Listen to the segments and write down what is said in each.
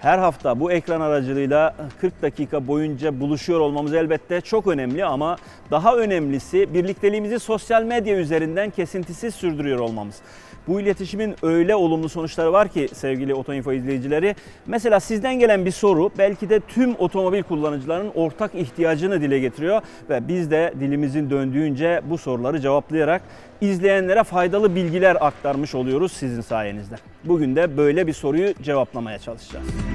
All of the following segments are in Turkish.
Her hafta bu ekran aracılığıyla 40 dakika boyunca buluşuyor olmamız elbette çok önemli ama daha önemlisi birlikteliğimizi sosyal medya üzerinden kesintisiz sürdürüyor olmamız. Bu iletişimin öyle olumlu sonuçları var ki sevgili Otoinfo izleyicileri. Mesela sizden gelen bir soru belki de tüm otomobil kullanıcılarının ortak ihtiyacını dile getiriyor ve biz de dilimizin döndüğünce bu soruları cevaplayarak izleyenlere faydalı bilgiler aktarmış oluyoruz sizin sayenizde. Bugün de böyle bir soruyu cevaplamaya çalışacağız.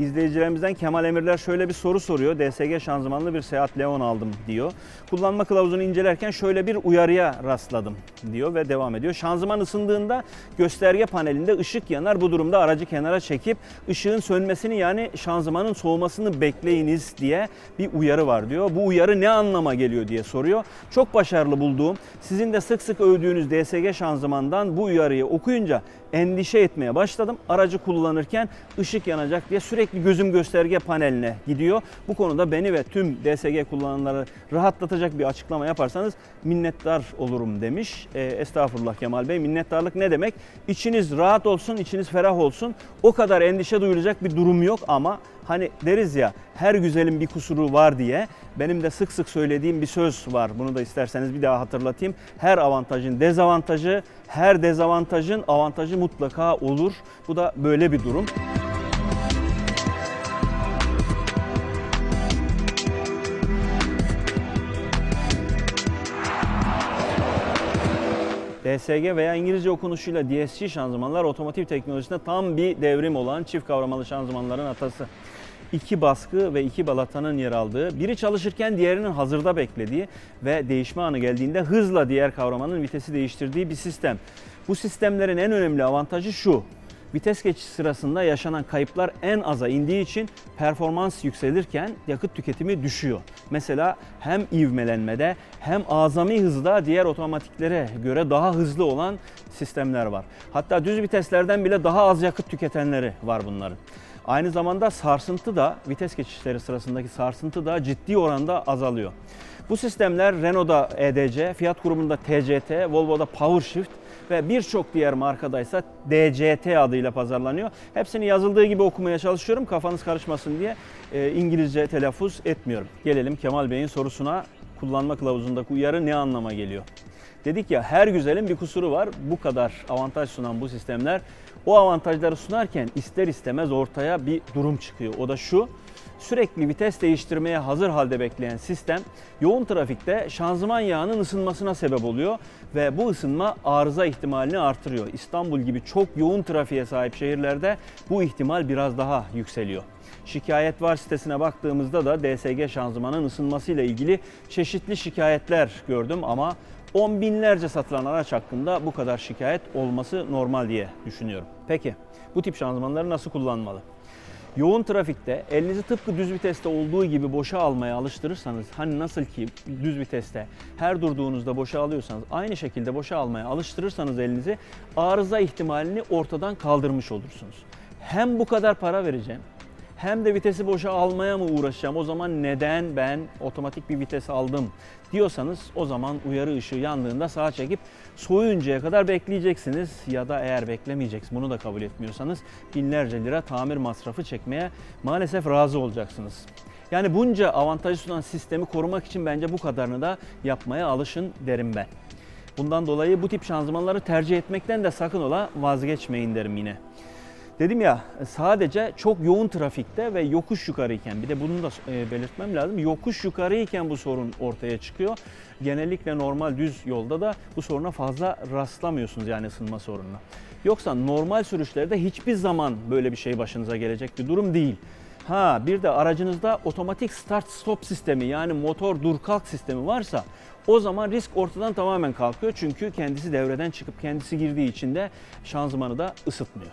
İzleyicilerimizden Kemal Emirler şöyle bir soru soruyor. DSG şanzımanlı bir Seat Leon aldım diyor. Kullanma kılavuzunu incelerken şöyle bir uyarıya rastladım diyor ve devam ediyor. Şanzıman ısındığında gösterge panelinde ışık yanar. Bu durumda aracı kenara çekip ışığın sönmesini yani şanzımanın soğumasını bekleyiniz diye bir uyarı var diyor. Bu uyarı ne anlama geliyor diye soruyor. Çok başarılı bulduğum, sizin de sık sık övdüğünüz DSG şanzımandan bu uyarıyı okuyunca endişe etmeye başladım. Aracı kullanırken ışık yanacak diye sürekli gözüm gösterge paneline gidiyor. Bu konuda beni ve tüm DSG kullananları rahatlatacak bir açıklama yaparsanız minnettar olurum demiş. E, estağfurullah Kemal Bey. Minnettarlık ne demek? İçiniz rahat olsun, içiniz ferah olsun. O kadar endişe duyulacak bir durum yok ama hani deriz ya her güzelin bir kusuru var diye benim de sık sık söylediğim bir söz var. Bunu da isterseniz bir daha hatırlatayım. Her avantajın dezavantajı, her dezavantajın avantajı mutlaka olur. Bu da böyle bir durum. DSG veya İngilizce okunuşuyla DSG şanzımanlar otomotiv teknolojisinde tam bir devrim olan çift kavramalı şanzımanların atası. İki baskı ve iki balatanın yer aldığı, biri çalışırken diğerinin hazırda beklediği ve değişme anı geldiğinde hızla diğer kavramanın vitesi değiştirdiği bir sistem. Bu sistemlerin en önemli avantajı şu. Vites geçiş sırasında yaşanan kayıplar en aza indiği için performans yükselirken yakıt tüketimi düşüyor. Mesela hem ivmelenmede hem azami hızda diğer otomatiklere göre daha hızlı olan sistemler var. Hatta düz viteslerden bile daha az yakıt tüketenleri var bunların. Aynı zamanda sarsıntı da vites geçişleri sırasındaki sarsıntı da ciddi oranda azalıyor. Bu sistemler Renault'da EDC, Fiat grubunda TCT, Volvo'da PowerShift ve birçok diğer markadaysa DCT adıyla pazarlanıyor. Hepsini yazıldığı gibi okumaya çalışıyorum kafanız karışmasın diye e, İngilizce telaffuz etmiyorum. Gelelim Kemal Bey'in sorusuna kullanma kılavuzundaki uyarı ne anlama geliyor? Dedik ya her güzelin bir kusuru var. Bu kadar avantaj sunan bu sistemler o avantajları sunarken ister istemez ortaya bir durum çıkıyor. O da şu. Sürekli vites değiştirmeye hazır halde bekleyen sistem yoğun trafikte şanzıman yağının ısınmasına sebep oluyor ve bu ısınma arıza ihtimalini artırıyor. İstanbul gibi çok yoğun trafiğe sahip şehirlerde bu ihtimal biraz daha yükseliyor. Şikayet var sitesine baktığımızda da DSG şanzımanın ısınmasıyla ilgili çeşitli şikayetler gördüm ama on binlerce satılan araç hakkında bu kadar şikayet olması normal diye düşünüyorum. Peki bu tip şanzımanları nasıl kullanmalı? Yoğun trafikte elinizi tıpkı düz viteste olduğu gibi boşa almaya alıştırırsanız hani nasıl ki düz viteste her durduğunuzda boşa alıyorsanız aynı şekilde boşa almaya alıştırırsanız elinizi arıza ihtimalini ortadan kaldırmış olursunuz. Hem bu kadar para vereceğim hem de vitesi boşa almaya mı uğraşacağım? O zaman neden ben otomatik bir vites aldım diyorsanız o zaman uyarı ışığı yandığında sağa çekip soğuyuncaya kadar bekleyeceksiniz ya da eğer beklemeyeceksiniz bunu da kabul etmiyorsanız binlerce lira tamir masrafı çekmeye maalesef razı olacaksınız. Yani bunca avantajı sunan sistemi korumak için bence bu kadarını da yapmaya alışın derim ben. Bundan dolayı bu tip şanzımanları tercih etmekten de sakın ola vazgeçmeyin derim yine. Dedim ya sadece çok yoğun trafikte ve yokuş yukarıyken bir de bunu da e, belirtmem lazım. Yokuş yukarıyken bu sorun ortaya çıkıyor. Genellikle normal düz yolda da bu soruna fazla rastlamıyorsunuz yani ısınma sorununa. Yoksa normal sürüşlerde hiçbir zaman böyle bir şey başınıza gelecek bir durum değil. Ha bir de aracınızda otomatik start stop sistemi yani motor dur kalk sistemi varsa o zaman risk ortadan tamamen kalkıyor. Çünkü kendisi devreden çıkıp kendisi girdiği için de şanzımanı da ısıtmıyor.